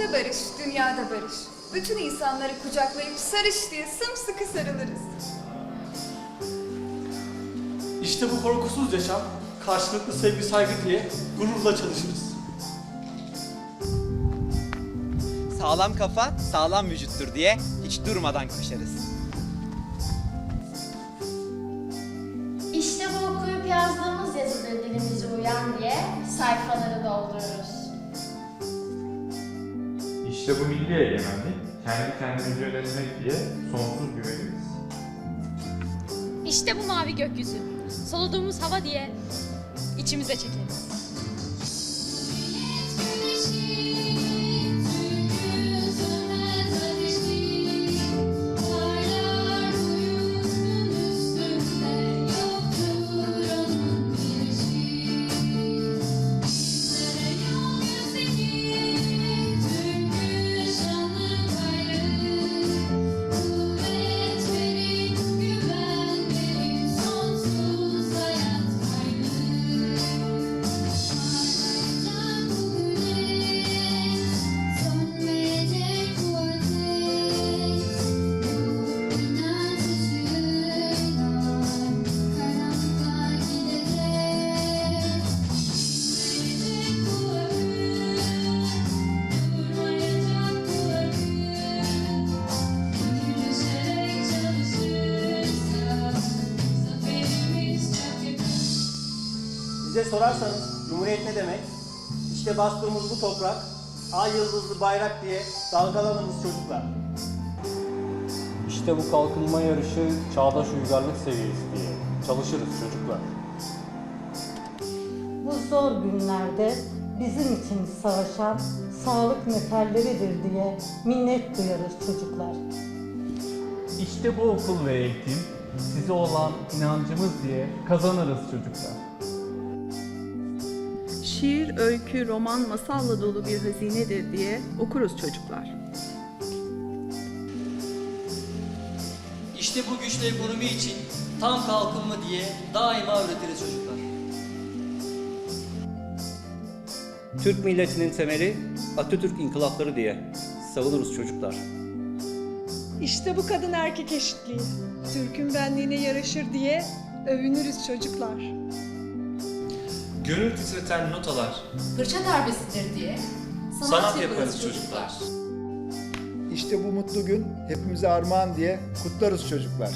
Yurtta barış, dünyada barış. Bütün insanları kucaklayıp sarış diye sımsıkı sarılırız. İşte bu korkusuz yaşam, karşılıklı sevgi saygı diye gururla çalışırız. Sağlam kafa sağlam vücuttur diye hiç durmadan koşarız. İşte bu okuyup yazdığımız yazıdır dilimize uyan diye sayfaları doldururuz. İşte bu milli egemenlik, kendi kendimizi yönetmek diye sonsuz güvenimiz. İşte bu mavi gökyüzü. Soluduğumuz hava diye içimize çekeriz. Bize sorarsanız Cumhuriyet ne demek? İşte bastığımız bu toprak, ay yıldızlı bayrak diye dalgalanırız çocuklar. İşte bu kalkınma yarışı çağdaş uygarlık seviyesi diye çalışırız çocuklar. Bu zor günlerde bizim için savaşan sağlık neferleridir diye minnet duyarız çocuklar. İşte bu okul ve eğitim size olan inancımız diye kazanırız çocuklar. Şiir, öykü, roman, masalla dolu bir hazinedir diye okuruz çocuklar. İşte bu güçlü ekonomi için tam kalkınma diye daima üretiriz çocuklar. Türk milletinin temeli Atatürk inkılapları diye savunuruz çocuklar. İşte bu kadın erkek eşitliği. Türk'ün benliğine yaraşır diye övünürüz çocuklar. Gönül titreten notalar, Fırça darbesidir diye sanat yaparız çocuklar. İşte bu mutlu gün hepimize armağan diye kutlarız çocuklar.